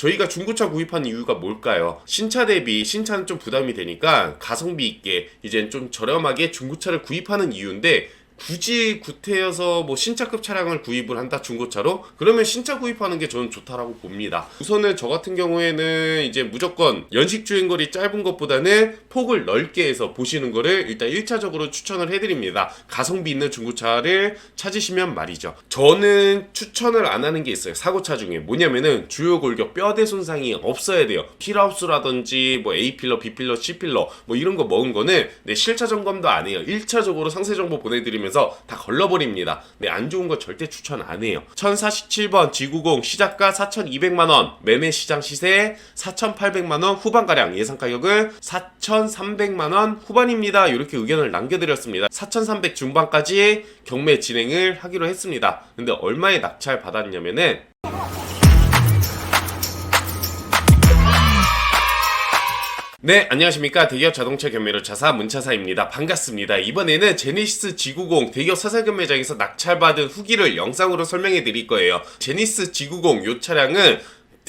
저희가 중고차 구입한 이유가 뭘까요? 신차 대비 신차는 좀 부담이 되니까 가성비 있게 이제 좀 저렴하게 중고차를 구입하는 이유인데 굳이 구태여서 뭐 신차급 차량을 구입을 한다 중고차로 그러면 신차 구입하는 게 저는 좋다라고 봅니다. 우선은 저 같은 경우에는 이제 무조건 연식 주행 거리 짧은 것보다는 폭을 넓게 해서 보시는 거를 일단 1차적으로 추천을 해드립니다. 가성비 있는 중고차를 찾으시면 말이죠. 저는 추천을 안 하는 게 있어요. 사고차 중에 뭐냐면은 주요 골격 뼈대 손상이 없어야 돼요. 힐하우스라든지 뭐 A 필러, B 필러, C 필러 뭐 이런 거 먹은 거는 네, 실차 점검도 안 해요. 1차적으로 상세 정보 보내드리면 서 다 걸러버립니다. 네, 안 좋은 거 절대 추천 안 해요. 1047번 G90 시작가 4,200만원, 매매 시장 시세 4,800만원 후반가량 예상 가격은 4,300만원 후반입니다. 이렇게 의견을 남겨드렸습니다. 4,300 중반까지 경매 진행을 하기로 했습니다. 근데 얼마에 낙찰 받았냐면은 네, 안녕하십니까. 대기업 자동차 경매로 차사 문차사입니다. 반갑습니다. 이번에는 제니시스 G90 대기업 사설금 매장에서 낙찰받은 후기를 영상으로 설명해 드릴 거예요. 제니시스 G90 요 차량은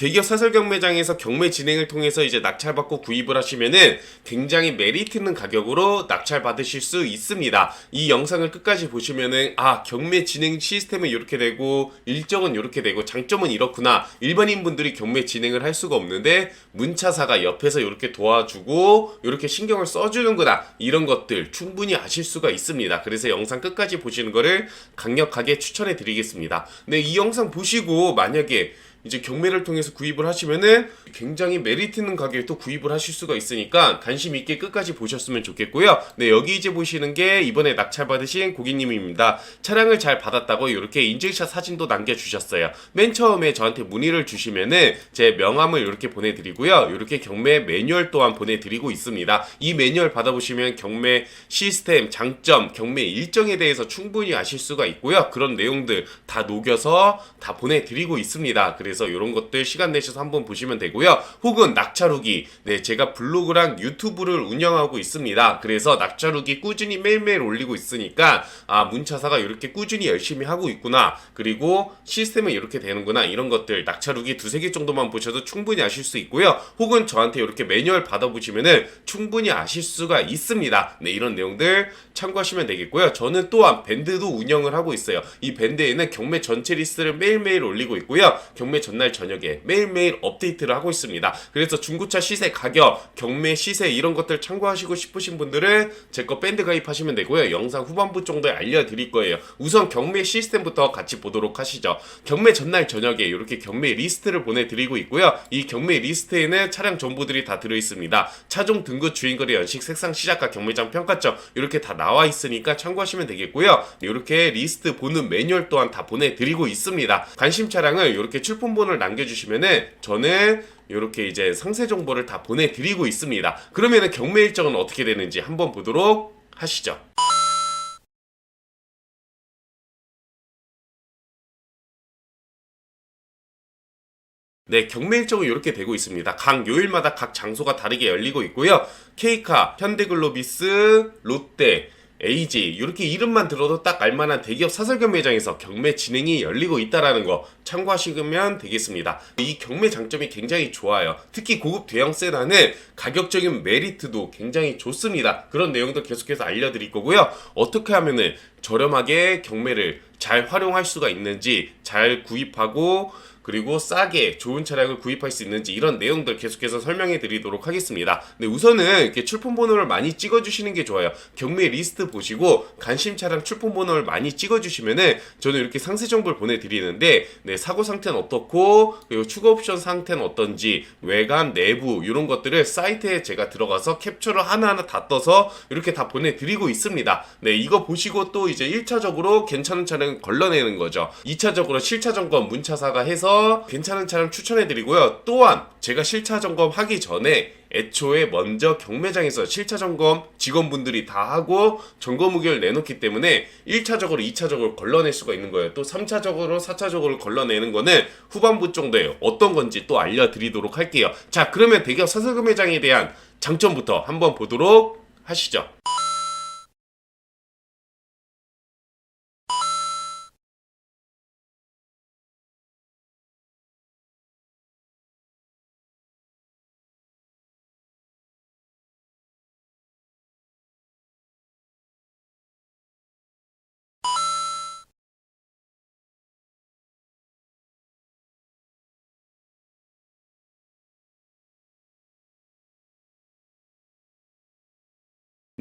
대기업 사설 경매장에서 경매 진행을 통해서 이제 낙찰받고 구입을 하시면은 굉장히 메리트 있는 가격으로 낙찰 받으실 수 있습니다. 이 영상을 끝까지 보시면은 아 경매 진행 시스템은 이렇게 되고 일정은 이렇게 되고 장점은 이렇구나. 일반인 분들이 경매 진행을 할 수가 없는데 문차사가 옆에서 이렇게 도와주고 이렇게 신경을 써주는구나 이런 것들 충분히 아실 수가 있습니다. 그래서 영상 끝까지 보시는 거를 강력하게 추천해 드리겠습니다. 네, 이 영상 보시고 만약에 이제 경매를 통해서 구입을 하시면은 굉장히 메리트 있는 가격에 또 구입을 하실 수가 있으니까 관심 있게 끝까지 보셨으면 좋겠고요. 네, 여기 이제 보시는 게 이번에 낙찰 받으신 고객님입니다. 차량을 잘 받았다고 이렇게 인증샷 사진도 남겨주셨어요. 맨 처음에 저한테 문의를 주시면은 제 명함을 이렇게 보내드리고요. 이렇게 경매 매뉴얼 또한 보내드리고 있습니다. 이 매뉴얼 받아보시면 경매 시스템, 장점, 경매 일정에 대해서 충분히 아실 수가 있고요. 그런 내용들 다 녹여서 다 보내드리고 있습니다. 그래서 이런 것들 시간 내셔서 한번 보시면 되고요. 혹은 낙찰후기, 네 제가 블로그랑 유튜브를 운영하고 있습니다. 그래서 낙찰후기 꾸준히 매일매일 올리고 있으니까 아 문차사가 이렇게 꾸준히 열심히 하고 있구나. 그리고 시스템은 이렇게 되는구나. 이런 것들 낙찰후기 두세 개 정도만 보셔도 충분히 아실 수 있고요. 혹은 저한테 이렇게 매뉴얼 받아보시면은 충분히 아실 수가 있습니다. 네 이런 내용들 참고하시면 되겠고요. 저는 또한 밴드도 운영을 하고 있어요. 이 밴드에는 경매 전체 리스트를 매일매일 올리고 있고요. 경매 전날 저녁에 매일매일 업데이트를 하고 있습니다. 그래서 중고차 시세 가격, 경매 시세 이런 것들 참고하시고 싶으신 분들은 제 거 밴드 가입하시면 되고요. 영상 후반부 정도에 알려드릴 거예요. 우선 경매 시스템부터 같이 보도록 하시죠. 경매 전날 저녁에 이렇게 경매 리스트를 보내드리고 있고요. 이 경매 리스트에는 차량 정보들이 다 들어있습니다. 차종 등급 주행거리 연식 색상 시작가 경매장 평가점 이렇게 다 나와 있으니까 참고하시면 되겠고요. 이렇게 리스트 보는 매뉴얼 또한 다 보내드리고 있습니다. 관심 차량을 이렇게 출품 번호를 남겨주시면은 저는 이렇게 이제 상세 정보를 다 보내드리고 있습니다. 그러면은 경매 일정은 어떻게 되는지 한번 보도록 하시죠. 네, 경매 일정은 이렇게 되고 있습니다. 각 요일마다 각 장소가 다르게 열리고 있고요. 케이카, 현대글로비스, 롯데, AG 이렇게 이름만 들어도 딱 알만한 대기업 사설경 매장에서 경매 진행이 열리고 있다라는 거 참고하시면 되겠습니다. 이 경매 장점이 굉장히 좋아요. 특히 고급 대형 세단은 가격적인 메리트도 굉장히 좋습니다. 그런 내용도 계속해서 알려드릴 거고요. 어떻게 하면은 저렴하게 경매를 잘 활용할 수가 있는지 잘 구입하고 그리고 싸게 좋은 차량을 구입할 수 있는지 이런 내용들 계속해서 설명해 드리도록 하겠습니다. 네, 우선은 이렇게 출품 번호를 많이 찍어 주시는 게 좋아요. 경매 리스트 보시고 관심 차량 출품 번호를 많이 찍어 주시면은 저는 이렇게 상세 정보를 보내 드리는데 네, 사고 상태는 어떻고 그리고 추가 옵션 상태는 어떤지 외관, 내부 이런 것들을 사이트에 제가 들어가서 캡처를 하나하나 다 떠서 이렇게 다 보내 드리고 있습니다. 네, 이거 보시고 또 이제 1차적으로 괜찮은 차량 걸러내는 거죠. 2차적으로 실차 점검 문차사가 해서 괜찮은 차량 추천해 드리고요. 또한 제가 실차 점검 하기 전에 애초에 먼저 경매장에서 실차 점검 직원분들이 다 하고 점검 의견을 내놓기 때문에 1차적으로 2차적으로 걸러낼 수가 있는 거예요. 또 3차적으로 4차적으로 걸러내는 거는 후반부 정도에 어떤 건지 또 알려드리도록 할게요. 자 그러면 대기업 사설금 매장에 대한 장점부터 한번 보도록 하시죠.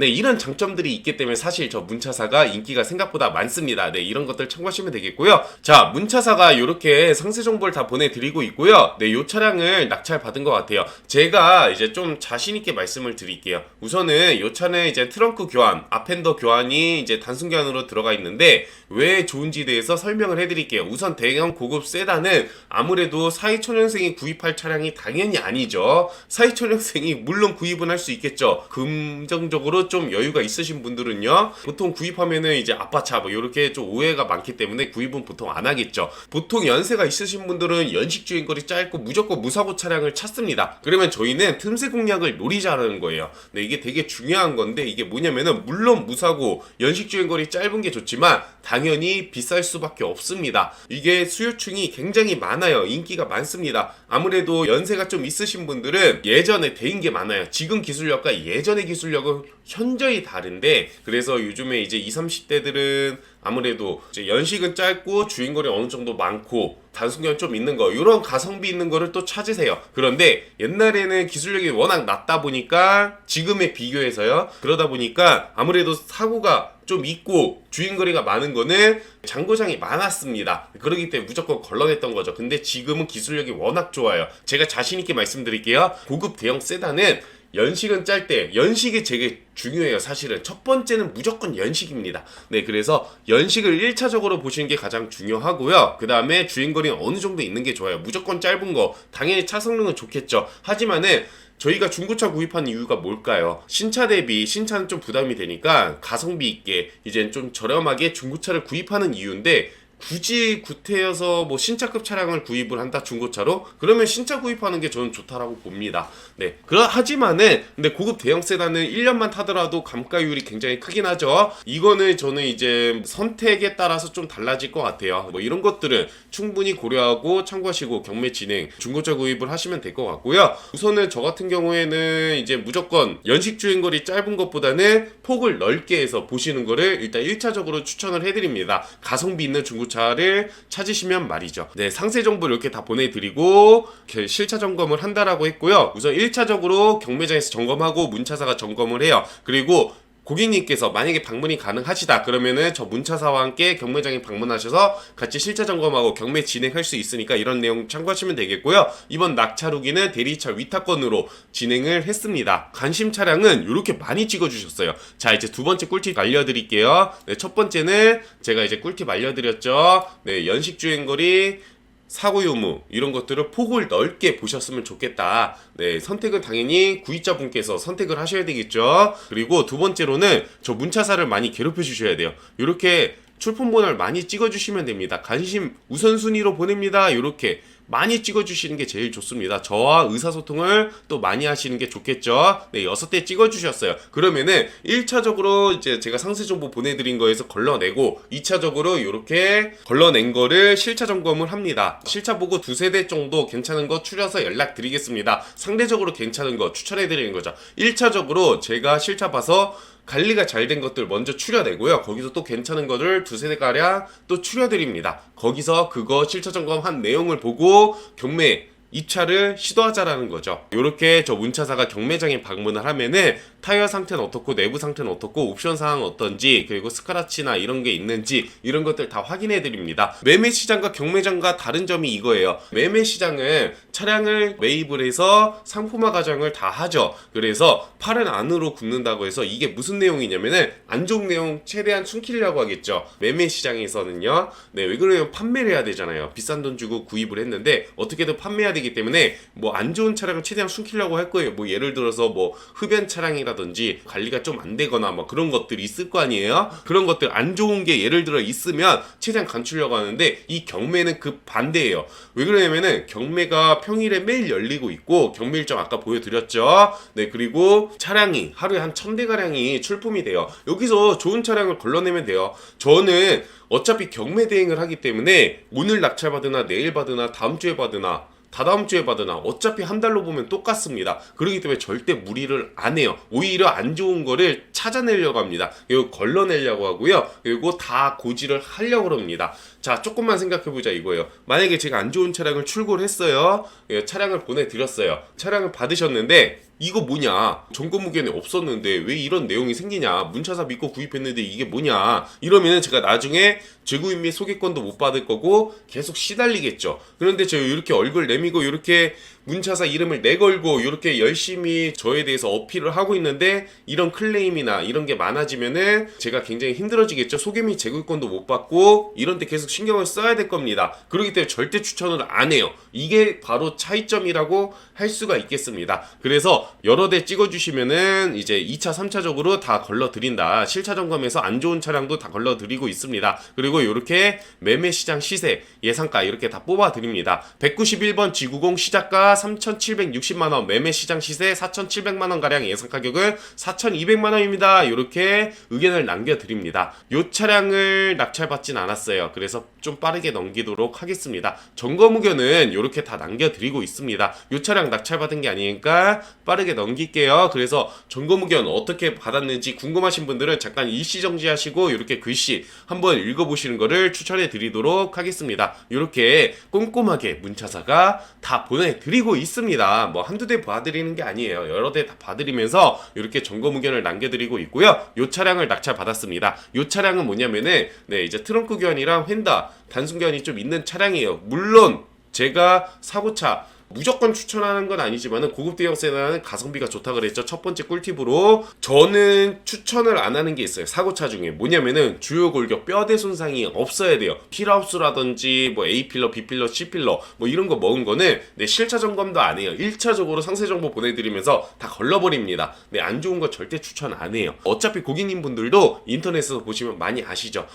네, 이런 장점들이 있기 때문에 사실 저 문차사가 인기가 생각보다 많습니다. 네, 이런 것들 참고하시면 되겠고요. 자, 문차사가 이렇게 상세 정보를 다 보내드리고 있고요. 네, 요 차량을 낙찰 받은 것 같아요. 제가 이제 좀 자신있게 말씀을 드릴게요. 우선은 요 차는 이제 트렁크 교환, 앞핸더 교환이 이제 단순 교환으로 들어가 있는데 왜 좋은지 대해서 설명을 해드릴게요. 우선 대형 고급 세단은 아무래도 사회초년생이 구입할 차량이 당연히 아니죠. 사회초년생이 물론 구입은 할 수 있겠죠. 금정적으로 좀 여유가 있으신 분들은요. 보통 구입하면은 이제 아빠 차 뭐 이렇게 좀 오해가 많기 때문에 구입은 보통 안 하겠죠. 보통 연세가 있으신 분들은 연식 주행거리 짧고 무조건 무사고 차량을 찾습니다. 그러면 저희는 틈새 공략을 노리자라는 거예요. 네, 이게 되게 중요한 건데 이게 뭐냐면은 물론 무사고 연식 주행거리 짧은 게 좋지만 당연히 비쌀 수밖에 없습니다. 이게 수요층이 굉장히 많아요. 인기가 많습니다. 아무래도 연세가 좀 있으신 분들은 예전에 대인 게 많아요. 지금 기술력과 예전의 기술력은 현저히 다른데 그래서 요즘에 이제 20, 30대들은 아무래도 이제 연식은 짧고 주행거리 어느 정도 많고 단순견 좀 있는 거 이런 가성비 있는 거를 또 찾으세요. 그런데 옛날에는 기술력이 워낙 낮다 보니까 지금에 비교해서요. 그러다 보니까 아무래도 사고가 좀 있고 주행거리가 많은 거는 장고장이 많았습니다. 그러기 때문에 무조건 걸러냈던 거죠. 근데 지금은 기술력이 워낙 좋아요. 제가 자신 있게 말씀드릴게요. 고급 대형 세단은 연식은 짧대. 연식이 되게 중요해요, 사실은. 첫 번째는 무조건 연식입니다. 네, 그래서 연식을 1차적으로 보시는 게 가장 중요하고요. 그 다음에 주행거리는 어느 정도 있는 게 좋아요. 무조건 짧은 거. 당연히 차 성능은 좋겠죠. 하지만은 저희가 중고차 구입한 이유가 뭘까요? 신차 대비 신차는 좀 부담이 되니까 가성비 있게 이젠 좀 저렴하게 중고차를 구입하는 이유인데 굳이 구태여서 뭐 신차급 차량을 구입을 한다 중고차로 그러면 신차 구입하는 게 저는 좋다라고 봅니다. 네. 그러 하지만은 근데 고급 대형 세단은 1년만 타더라도 감가율이 굉장히 크긴 하죠. 이거는 저는 이제 선택에 따라서 좀 달라질 것 같아요. 뭐 이런 것들은 충분히 고려하고 참고하시고 경매 진행 중고차 구입을 하시면 될 것 같고요. 우선은 저 같은 경우에는 이제 무조건 연식 주행거리 짧은 것보다는 폭을 넓게 해서 보시는 거를 일단 1차적으로 추천을 해드립니다. 가성비 있는 중고차 차를 찾으시면 말이죠. 네, 상세 정보를 이렇게 다 보내드리고 실차 점검을 한다라고 했고요. 우선 1차적으로 경매장에서 점검하고 문차사가 점검을 해요. 그리고 고객님께서 만약에 방문이 가능하시다 그러면은 저 문차사와 함께 경매장에 방문하셔서 같이 실차 점검하고 경매 진행할 수 있으니까 이런 내용 참고하시면 되겠고요. 이번 낙차 후기는 대리차 위탁권으로 진행을 했습니다. 관심 차량은 이렇게 많이 찍어주셨어요. 자 이제 두 번째 꿀팁 알려드릴게요. 네, 첫 번째는 제가 이제 꿀팁 알려드렸죠. 네, 연식 주행거리 사고 유무 이런 것들을 폭을 넓게 보셨으면 좋겠다. 네, 선택은 당연히 구입자분께서 선택을 하셔야 되겠죠. 그리고 두 번째로는 저 문차사를 많이 괴롭혀 주셔야 돼요. 이렇게 출품본을 많이 찍어주시면 됩니다. 관심 우선순위로 보냅니다. 이렇게 많이 찍어주시는 게 제일 좋습니다. 저와 의사소통을 또 많이 하시는 게 좋겠죠. 네, 여섯 대 찍어주셨어요. 그러면은 1차적으로 이제 제가 상세 정보 보내드린 거에서 걸러내고 2차적으로 이렇게 걸러낸 거를 실차 점검을 합니다. 실차 보고 두세 대 정도 괜찮은 거 추려서 연락드리겠습니다. 상대적으로 괜찮은 거 추천해드리는 거죠. 1차적으로 제가 실차 봐서 관리가 잘 된 것들 먼저 추려내고요. 거기서 또 괜찮은 것을 두세 대가량 또 추려드립니다. 거기서 그거 실차 점검한 내용을 보고 경매 입차를 시도하자라는 거죠. 이렇게 저 문차사가 경매장에 방문을 하면은 타이어 상태는 어떻고 내부 상태는 어떻고 옵션 사항 어떤지 그리고 스크라치나 이런 게 있는지 이런 것들 다 확인해 드립니다. 매매 시장과 경매장과 다른 점이 이거예요. 매매 시장은 차량을 매입을 해서 상품화 과정을 다 하죠. 그래서 팔은 안으로 굽는다고 해서 이게 무슨 내용이냐면은 안 좋은 내용 최대한 숨기려고 하겠죠. 매매 시장에서는요. 네, 왜 그러냐면 판매를 해야 되잖아요. 비싼 돈 주고 구입을 했는데 어떻게든 판매해야 되기 때문에 뭐 안 좋은 차량을 최대한 숨기려고 할 거예요. 뭐 예를 들어서 뭐 흡연 차량이라든지 관리가 좀 안 되거나 뭐 그런 것들이 있을 거 아니에요. 그런 것들 안 좋은 게 예를 들어 있으면 최대한 감추려고 하는데 이 경매는 그 반대예요. 왜 그러냐면은 경매가 평일에 매일 열리고 있고 경매 일정 아까 보여드렸죠. 네 그리고 차량이 하루에 한 천 대 가량이 출품이 돼요. 여기서 좋은 차량을 걸러내면 돼요. 저는 어차피 경매 대행을 하기 때문에 오늘 낙찰 받으나 내일 받으나 다음 주에 받으나 다다음 주에 받으나 어차피 한 달로 보면 똑같습니다. 그렇기 때문에 절대 무리를 안 해요. 오히려 안 좋은 거를 찾아내려고 합니다. 그리고 걸러내려고 하고요. 그리고 다 고지를 하려고 합니다. 자, 조금만 생각해 보자 이거예요. 만약에 제가 안 좋은 차량을 출고를 했어요. 예, 차량을 보내드렸어요. 차량을 받으셨는데 이거 뭐냐? 무견에 없었는데 왜 이런 내용이 생기냐? 문차사 믿고 구입했는데 이게 뭐냐? 이러면은 제가 나중에 재구입 및 소개권도 못 받을 거고 계속 시달리겠죠. 그런데 제가 이렇게 얼굴 내미고 이렇게 문차사 이름을 내걸고 이렇게 열심히 저에 대해서 어필을 하고 있는데 이런 클레임이나 이런 게 많아지면은 제가 굉장히 힘들어지겠죠. 소개 및 재구입권도 못 받고 이런 데 계속 신경을 써야 될 겁니다. 그렇기 때문에 절대 추천을 안 해요. 이게 바로 차이점이라고 할 수가 있겠습니다. 그래서 여러 대 찍어주시면은 이제 2차 3차적으로 다 걸러드린다. 실차 점검에서 안 좋은 차량도 다 걸러드리고 있습니다. 그리고 이렇게 매매 시장 시세 예상가 이렇게 다 뽑아드립니다. 191번 G90 시작가 3,760만 원 매매 시장 시세 4,700만 원 가량 예상 가격은 4,200만 원입니다. 이렇게 의견을 남겨드립니다. 이 차량을 낙찰받진 않았어요. 그래서 좀 빠르게 넘기도록 하겠습니다. 점검 의견은 이렇게 다 남겨드리고 있습니다. 이 차량 낙찰받은 게 아니니까 빠르게 넘길게요. 그래서 점검 의견 어떻게 받았는지 궁금하신 분들은 잠깐 일시 정지하시고 이렇게 글씨 한번 읽어보시는 거를 추천해 드리도록 하겠습니다. 이렇게 꼼꼼하게 문차사가 다 보내드리고 있습니다. 뭐 한두 대 봐드리는 게 아니에요. 여러 대 다 봐드리면서 이렇게 점검 의견을 남겨드리고 있고요. 이 차량을 낙찰 받았습니다. 이 차량은 뭐냐면은 네 이제 트렁크 교환이랑 휀다 단순 교환이 좀 있는 차량이에요. 물론 제가 사고차 무조건 추천하는 건 아니지만은 고급 대형 세단은 가성비가 좋다 그랬죠. 첫 번째 꿀팁으로 저는 추천을 안 하는 게 있어요. 사고차 중에 뭐냐면은 주요 골격 뼈대 손상이 없어야 돼요. 힐하우스라든지 뭐 A 필러, B 필러, C 필러 뭐 이런 거 먹은 거는 네, 실차 점검도 안 해요. 1차적으로 상세 정보 보내드리면서 다 걸러버립니다. 네, 안 좋은 거 절대 추천 안 해요. 어차피 고객님 분들도 인터넷에서 보시면 많이 아시죠.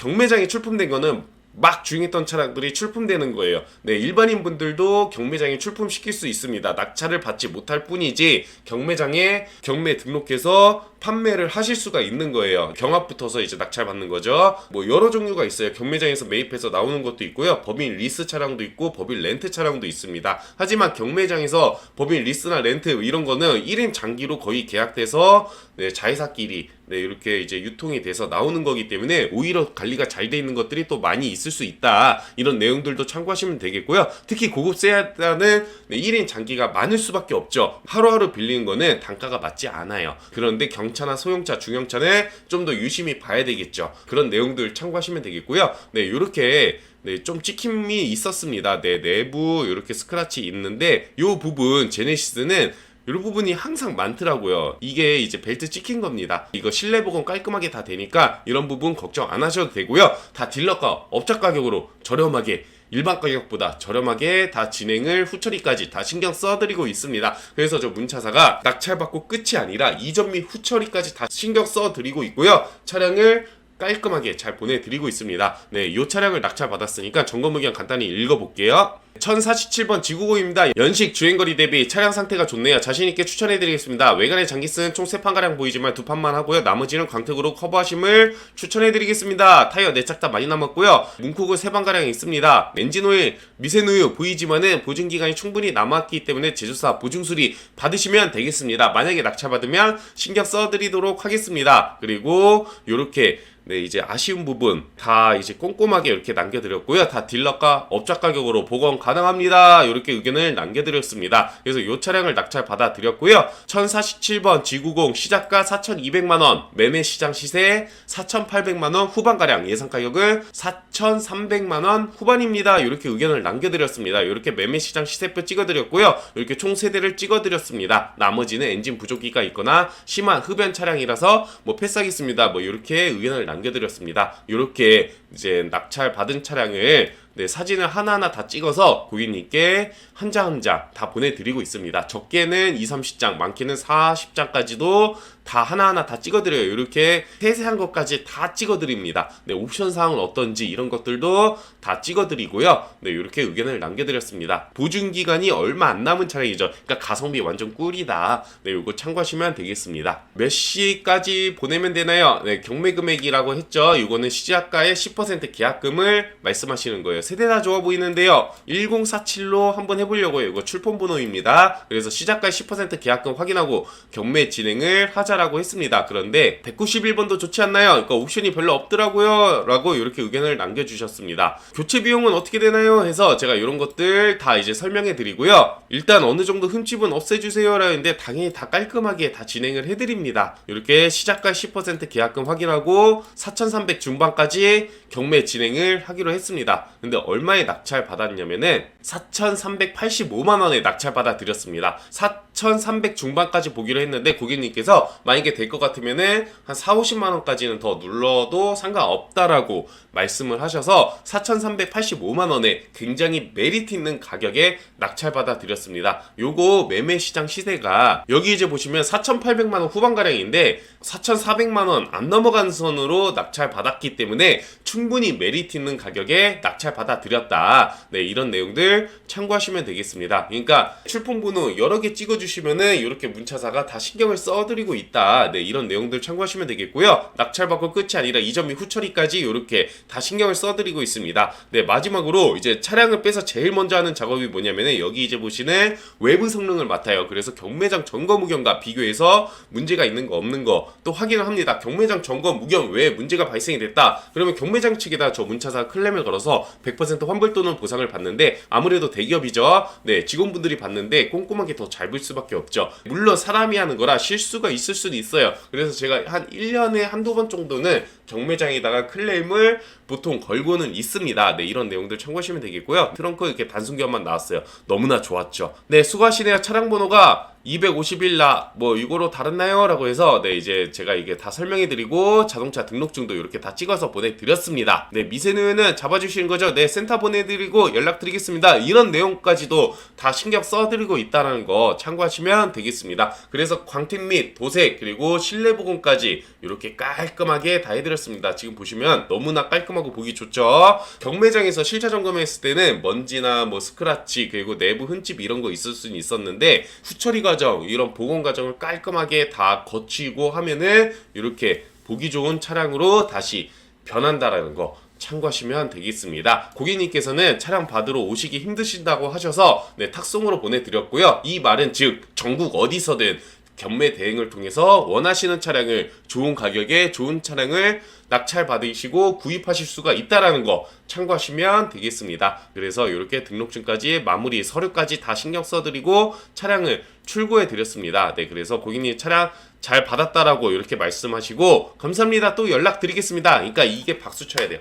경매장에 출품된 거는 막 주행했던 차량들이 출품되는 거예요. 네, 일반인 분들도 경매장에 출품시킬 수 있습니다. 낙찰을 받지 못할 뿐이지 경매장에 경매 등록해서 판매를 하실 수가 있는 거예요. 경합 붙어서 이제 낙찰 받는 거죠. 뭐 여러 종류가 있어요. 경매장에서 매입해서 나오는 것도 있고요. 법인 리스 차량도 있고 법인 렌트 차량도 있습니다. 하지만 경매장에서 법인 리스나 렌트 이런 거는 1인 장기로 거의 계약돼서 네, 자회사끼리 네, 이렇게 이제 유통이 돼서 나오는 거기 때문에 오히려 관리가 잘 돼 있는 것들이 또 많이 있을 수 있다. 이런 내용들도 참고하시면 되겠고요. 특히 고급 세단은 네, 1인 장기가 많을 수밖에 없죠. 하루하루 빌리는 거는 단가가 맞지 않아요. 그런데 경차나 소형차, 중형차는 좀 더 유심히 봐야 되겠죠. 그런 내용들 참고하시면 되겠고요. 네, 이렇게 네, 좀 찍힘이 있었습니다. 네, 내부 이렇게 스크래치 있는데 이 부분 제네시스는 이런 부분이 항상 많더라고요. 이게 이제 벨트 찍힌 겁니다. 이거 실내 복원 깔끔하게 다 되니까 이런 부분 걱정 안 하셔도 되고요. 다 딜러가 업자 가격으로 저렴하게 일반 가격보다 저렴하게 다 진행을 후처리까지 다 신경 써드리고 있습니다. 그래서 저 문차사가 낙찰받고 끝이 아니라 이전 및 후처리까지 다 신경 써드리고 있고요. 차량을 깔끔하게 잘 보내드리고 있습니다. 네, 이 차량을 낙찰받았으니까 점검 의견 간단히 읽어볼게요. 1047번 지구고입니다. 연식 주행거리 대비 차량 상태가 좋네요. 자신있게 추천해드리겠습니다. 외관의 장기스는 총 3판가량 보이지만 두 판만 하고요. 나머지는 광택으로 커버하심을 추천해드리겠습니다. 타이어 4짝 다 많이 남았고요. 문콕은 3판가량 있습니다. 엔진오일, 미세누유 보이지만은 보증기간이 충분히 남았기 때문에 제조사 보증수리 받으시면 되겠습니다. 만약에 낙찰받으면 신경 써드리도록 하겠습니다. 그리고 이렇게 네, 이제 아쉬운 부분 다 이제 꼼꼼하게 이렇게 남겨드렸고요. 다 딜러가 업자 가격으로 복원 가 능합니다. 이렇게 의견을 남겨드렸습니다. 그래서 이 차량을 낙찰 받아드렸고요. 1047번 G90 시작가 4,200만원, 매매 시장 시세 4,800만원 후반가량 예상 가격은 4,300만원 후반입니다. 이렇게 의견을 남겨드렸습니다. 이렇게 매매 시장 시세표 찍어드렸고요. 이렇게 총 세대를 찍어드렸습니다. 나머지는 엔진 부족기가 있거나 심한 흡연 차량이라서 뭐 패스하겠습니다. 뭐 이렇게 의견을 남겨드렸습니다. 이렇게 이제 낙찰 받은 차량을 네, 사진을 하나하나 다 찍어서 고객님께 한 장 한 장 다 보내드리고 있습니다. 적게는 2, 30장, 많게는 40장까지도 다 하나하나 다 찍어드려요. 이렇게 세세한 것까지 다 찍어드립니다. 네, 옵션 사항은 어떤지 이런 것들도 다 찍어드리고요. 네, 이렇게 의견을 남겨드렸습니다. 보증 기간이 얼마 안 남은 차량이죠. 그러니까 가성비 완전 꿀이다. 네, 이거 참고하시면 되겠습니다. 몇 시까지 보내면 되나요? 네, 경매 금액이라고 했죠. 이거는 시작가의 10% 계약금을 말씀하시는 거예요. 세대 다 좋아 보이는데요. 1047로 한번 해보려고요. 이거 출품 번호입니다. 그래서 시작가 10% 계약금 확인하고 경매 진행을 하자라고 하자라고 했습니다. 그런데 191번도 좋지 않나요? 그러니까 옵션이 별로 없더라고요. 라고 이렇게 의견을 남겨주셨습니다. 교체 비용은 어떻게 되나요? 해서 제가 이런 것들 다 이제 설명해 드리고요. 일단 어느 정도 흠집은 없애주세요. 라는데 당연히 다 깔끔하게 다 진행을 해드립니다. 이렇게 시작가 10% 계약금 확인하고 4,300 중반까지 경매 진행을 하기로 했습니다. 근데 얼마에 낙찰 받았냐면은 4,385만 원에 낙찰 받아 드렸습니다. 4,300 중반까지 보기로 했는데 고객님께서 만약에 될 것 같으면은 한 4, 50만 원까지는 더 눌러도 상관없다라고 말씀을 하셔서 4,385만 원에 굉장히 메리트 있는 가격에 낙찰 받아 드렸습니다. 요거 매매 시장 시세가 여기 이제 보시면 4,800만 원 후반 가량인데 4,400만 원 안 넘어가는 선으로 낙찰 받았기 때문에 충분히 메리트 있는 가격에 낙찰 받아 드렸다. 네, 이런 내용들 참고하시면 되겠습니다. 그러니까 출품 번호 여러 개 찍어 주시면은 이렇게 문차사가 다 신경을 써 드리고 있다. 네, 이런 내용들 참고하시면 되겠고요. 낙찰 받고 끝이 아니라 및 후처리까지 이렇게 다 신경을 써 드리고 있습니다. 네, 마지막으로 이제 차량을 빼서 제일 먼저 하는 작업이 뭐냐면은 여기 이제 보시는 외부 성능을 맡아요. 그래서 경매장 점검 의견과 비교해서 문제가 있는 거 없는 거 또 확인을 합니다. 경매장 점검 무경 왜 문제가 발생이 됐다. 그러면 경매장 측에다 저 문차사 클램을 걸어서 100% 환불 또는 보상을 받는데 아무래도 대기업이죠. 네, 직원분들이 받는데 꼼꼼하게 더 잘 볼 수밖에 없죠. 물론 사람이 하는 거라 실수가 있을 수는 있어요. 그래서 제가 한 1년에 한두 번 정도는 경매장에다가 클레임을 보통 걸고는 있습니다. 네, 이런 내용들 참고하시면 되겠고요. 트렁크 이렇게 단순기업만 나왔어요. 너무나 좋았죠. 네, 수고하시네요. 차량 번호가 251라 뭐 이거로 다르나요? 라고 해서 네 이제 제가 이게 다 설명해 드리고 자동차 등록증도 이렇게 다 찍어서 보내드렸습니다. 네 미세누에는 잡아주시는 거죠? 네 센터 보내드리고 연락드리겠습니다. 이런 내용까지도 다 신경 써드리고 있다는 거 참고하시면 되겠습니다. 그래서 광택 및 도색 그리고 실내 부분까지 이렇게 깔끔하게 다 해드렸습니다. 지금 보시면 너무나 깔끔하고 보기 좋죠? 경매장에서 실차 점검했을 때는 먼지나 뭐 스크라치 그리고 내부 흠집 이런 거 있을 수는 있었는데 후처리 과정 이런 복원 과정을 깔끔하게 다 거치고 하면은 이렇게 보기 좋은 차량으로 다시 변한다라는 거 참고하시면 되겠습니다. 고객님께서는 차량 받으러 오시기 힘드신다고 하셔서 네, 탁송으로 보내드렸고요. 이 말은 즉 전국 어디서든 경매 대행을 통해서 원하시는 차량을 좋은 가격에 좋은 차량을 낙찰 받으시고 구입하실 수가 있다라는 거 참고하시면 되겠습니다. 그래서 이렇게 등록증까지 마무리 서류까지 다 신경 써드리고 차량을 출고해 드렸습니다. 네, 그래서 고객님 차량 잘 받았다라고 이렇게 말씀하시고 감사합니다. 또 연락 드리겠습니다. 그러니까 이게 박수 쳐야 돼요.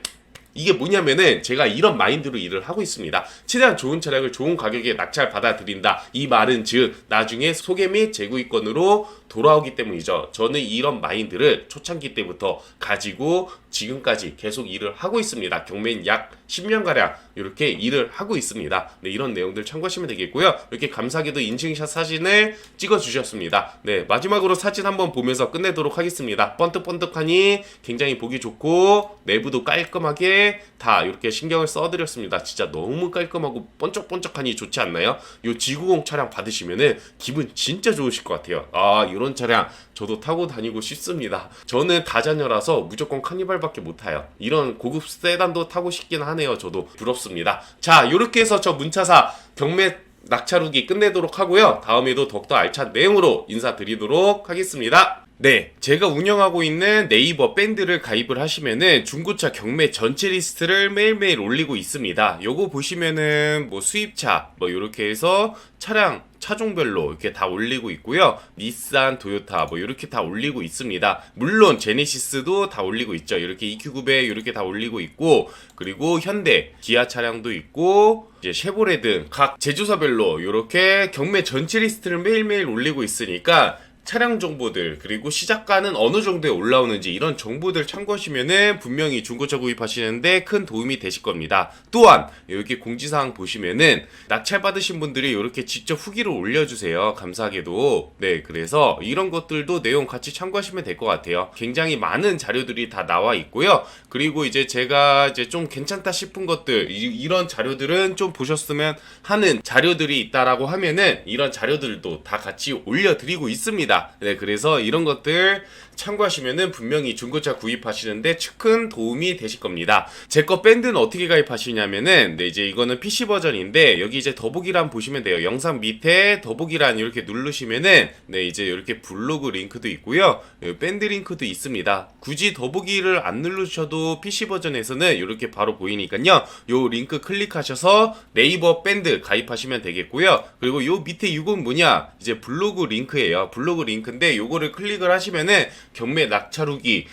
이게 뭐냐면은 제가 이런 마인드로 일을 하고 있습니다. 최대한 좋은 차량을 좋은 가격에 낙찰 받아들인다. 이 말은 즉 나중에 소개 및 재구입권으로 돌아오기 때문이죠. 저는 이런 마인드를 초창기 때부터 가지고 지금까지 계속 일을 하고 있습니다. 경매인 약 10년 가량 이렇게 일을 하고 있습니다. 네, 이런 내용들 참고하시면 되겠고요. 이렇게 감사하게도 인증샷 사진을 찍어 주셨습니다. 네, 마지막으로 사진 한번 보면서 끝내도록 하겠습니다. 번뜩번뜩하니 굉장히 보기 좋고 내부도 깔끔하게 다 이렇게 신경을 써드렸습니다. 진짜 너무 깔끔하고 번쩍번쩍하니 좋지 않나요? 이 지구공 차량 받으시면은 기분 진짜 좋으실 것 같아요. 아 이런 차량 저도 타고 다니고 싶습니다. 저는 다자녀라서 무조건 카니발밖에 못 타요. 이런 고급 세단도 타고 싶긴 하네요. 저도 부럽습니다. 자 이렇게 해서 저 문차사 경매 낙차루기 끝내도록 하고요. 다음에도 더욱더 알찬 내용으로 인사드리도록 하겠습니다. 네, 제가 운영하고 있는 네이버 밴드를 가입을 하시면은 중고차 경매 전체 리스트를 매일매일 올리고 있습니다. 요거 보시면은 뭐 수입차 뭐 이렇게 해서 차량 차종별로 이렇게 다 올리고 있고요. 닛산, 도요타 뭐 이렇게 다 올리고 있습니다. 물론 제네시스도 다 올리고 있죠. 이렇게 EQ900 이렇게 다 올리고 있고 그리고 현대, 기아 차량도 있고 이제 쉐보레 등 각 제조사별로 이렇게 경매 전체 리스트를 매일매일 올리고 있으니까 차량 정보들 그리고 시작가는 어느 정도에 올라오는지 이런 정보들 참고하시면은 분명히 중고차 구입하시는데 큰 도움이 되실 겁니다. 또한 여기 공지사항 보시면은 낙찰 받으신 분들이 이렇게 직접 후기를 올려주세요. 감사하게도 네 그래서 이런 것들도 내용 같이 참고하시면 될 것 같아요. 굉장히 많은 자료들이 다 나와 있고요. 그리고 이제 제가 이제 좀 괜찮다 싶은 것들 이, 런 자료들은 좀 보셨으면 하는 자료들이 있다라고 하면은 이런 자료들도 다 같이 올려드리고 있습니다. 네, 그래서 이런 것들 참고하시면은 분명히 중고차 구입하시는데 큰 도움이 되실 겁니다. 제 거 밴드는 어떻게 가입하시냐면은 네 이제 이거는 PC 버전인데 여기 이제 더보기란 보시면 돼요. 영상 밑에 더보기란 이렇게 누르시면은 네 이제 이렇게 블로그 링크도 있고요. 밴드 링크도 있습니다. 굳이 더보기를 안 누르셔도 PC 버전에서는 이렇게 바로 보이니까요. 요 링크 클릭하셔서 네이버 밴드 가입하시면 되겠고요. 그리고 요 밑에 이건 뭐냐? 이제 블로그 링크예요. 블로그 링크인데 요거를 클릭을 하시면은 경매 낙찰 후기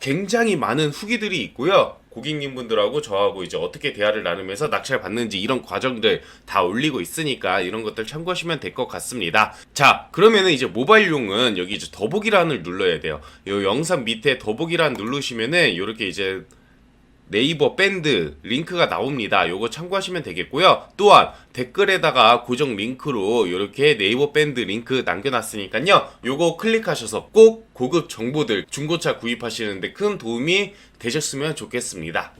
굉장히 많은 후기들이 있고요. 고객님분들하고 저하고 이제 어떻게 대화를 나누면서 낙찰 받는지 이런 과정들 다 올리고 있으니까 이런 것들 참고하시면 될 것 같습니다. 자, 그러면은 이제 모바일용은 여기 이제 더보기란을 눌러야 돼요. 요 영상 밑에 더보기란 누르시면은 이렇게 이제 네이버 밴드 링크가 나옵니다. 요거 참고하시면 되겠고요. 또한 댓글에다가 고정 링크로 이렇게 네이버 밴드 링크 남겨놨으니까요. 요거 클릭하셔서 꼭 고급 정보들 중고차 구입하시는데 큰 도움이 되셨으면 좋겠습니다.